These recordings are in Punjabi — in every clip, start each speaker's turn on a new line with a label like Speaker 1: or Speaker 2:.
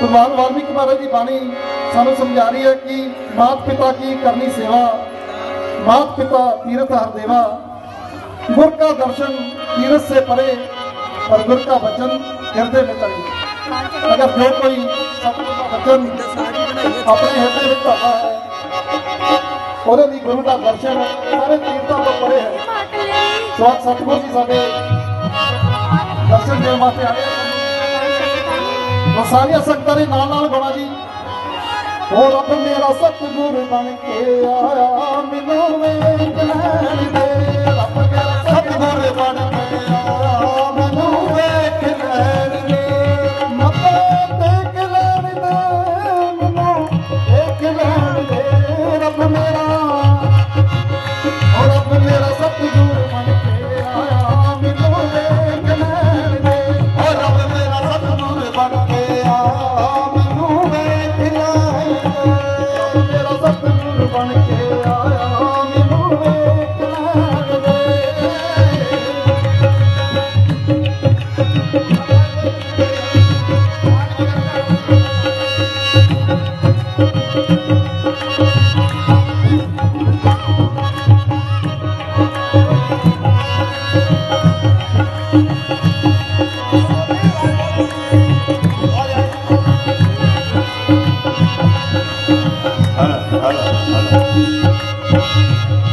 Speaker 1: ਭਗਵਾਨ ਵਾਲਮੀਕ ਮਹਾਰਾਜ ਦੀ ਬਾਣੀ ਸਾਨੂੰ ਸਮਝਾ ਰਹੀ ਹੈ ਕਿ ਮਾਤ ਪਿਤਾ ਕੀ ਕਰਨੀ ਸੇਵਾ? ਮਾਤ ਪਿਤਾ ਤੀਰਥ ਹਰ ਦੇਵਾ। ਗੁਰ ਕਾ ਦਰਸ਼ਨ ਤੀਰਥ ਸੇ ਪਰੇ ਪਰ ਗੁਰ ਕਾ ਬਚਨ ਹਿਰਦੇ ਵਿੱਚ ਤੜੀ ਅਗਰ ਜੋ ਕੋਈ ਬਚਨ ਆਪਣੇ ਹਿਰਦੇ ਵਿੱਚ ਧਾਗਾ ਹੈ ਉਹਦੇ ਲਈ ਗੁਰੂ ਦਾ ਦਰਸ਼ਨ ਸਾਰੇ ਤੀਰਥਾਂ ਤੋਂ ਪਰੇ ਹੈ। ਸਵਾਤ ਸਤਿਗੁਰੂ ਜੀ ਸਾਡੇ ਦਰਸ਼ਨ ਦੇਣ ਵਾਸਤੇ ਆਏ ਉਹ ਸਾਰੀਆਂ ਸੰਗਤਾਂ ਦੇ ਨਾਲ ਨਾਲ ਗਾਉਣਾ ਜੀ। ਹੋ ਰੱਬ ਮੇਰਾ ਸਤਿਗੁਰ ਬਣ ਕੇ ਆਇਆ ਮੈਨੂੰ ਵੇਖ ਲੈਣ ਦੇ funny.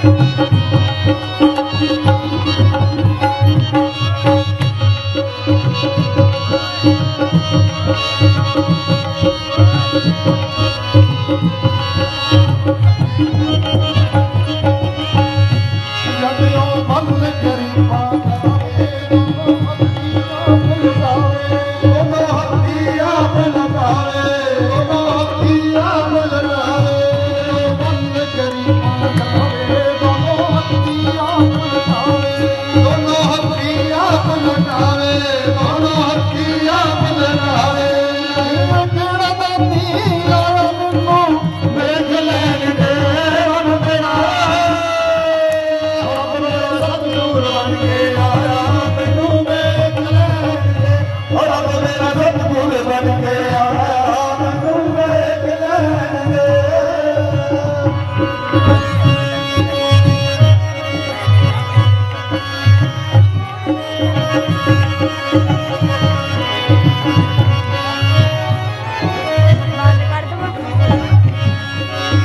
Speaker 1: Thank you. Thank you.